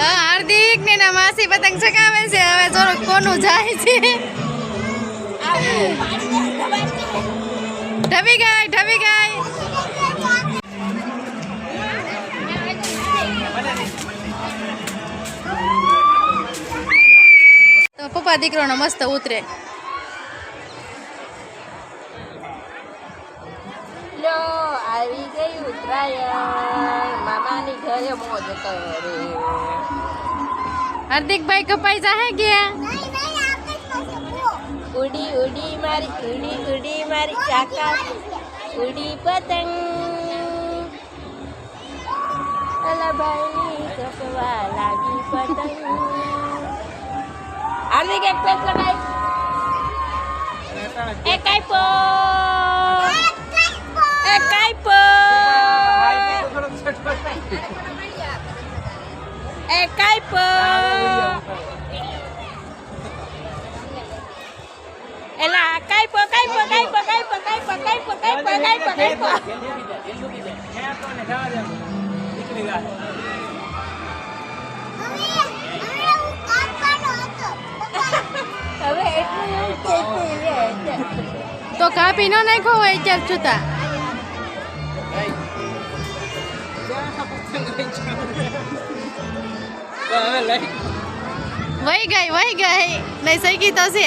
હાર્દિક ને ના માસી પતંગ ચગાવે છે. હવે જોરો કોનું જાય છે. ઢબી ગાય ઢબી ગાય. તો પપ્પા દીકરોનો મસ્ત ઉતરે. આવી ગઈ ઉત્તરાયણ ઘરે મોજ કરે હાર્દિકભાઈ કપાઈ જાહે ગયા ઉડી ઉડી મારી ઉડી ઉડી મારી આકાશ ઉડી પતંગ અલા ભાઈ કપવા લાગી પતંગ હાર્દિક એક પેચ લગાઈ એક કાઈપો પકડ પકડ પકડ પકડ હવે એટલું એવું કહેતું તો કાપી નો નાખો હોય ચાર છૂતા. વહી ગઈ વહી ગઈ. નહીં સહી ગઈ છે.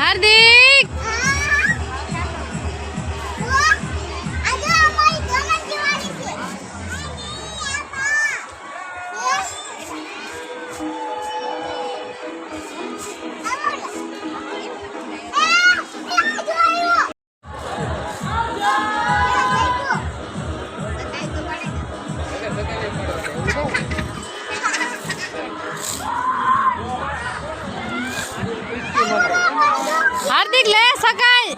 হার্দিক હાર્દિક, લે સકાય.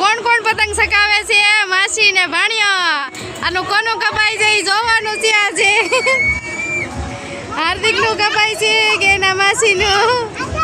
કોણ કોણ પતંગ સકાવે છે? માસી ને ભાણિયો. આનું કોનું કપાય છે? જોવાનું છે આજે. હાર્દિકનું કપાય છે કે એના માસી નું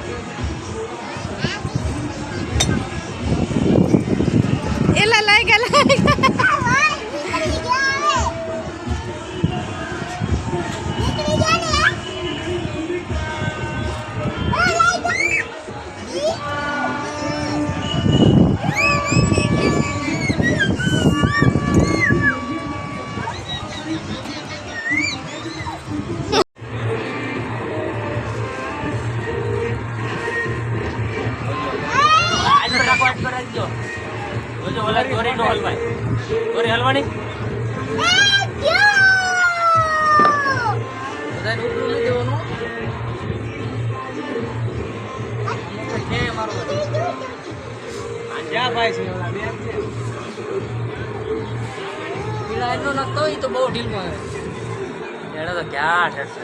રાખજો. જોજો, ઓલા ગોરી નો હલવાય. ગોરી હલવાની? બધાને ઉપરું દેવાનું. જ્યાં ભાઈ છે, ઓલા બે છે. પીળા એટલો નાખતો હોય તો બહુ ઢીલમાં આવે એને તો ક્યાં ઠેઠ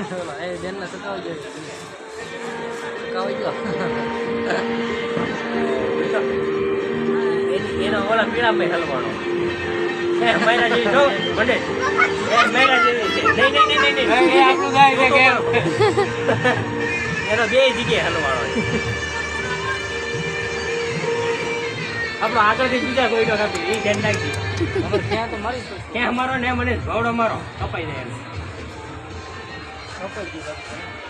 એ બેનને સતાવી જોઈએ સતાવી ગયો એની ઓલા પીળા પે હલવાનો મહિના જેવી ગાય એનો બે જગ્યાએ હલવાનો આપણો આગળથી બીજા કોઈનો નથી એ ધ્યાન નાખી ક્યાં તો મારી ક્યાં મારો ને મને ભાવડો મારો કપાઈ જાય કપાઈ ગઈ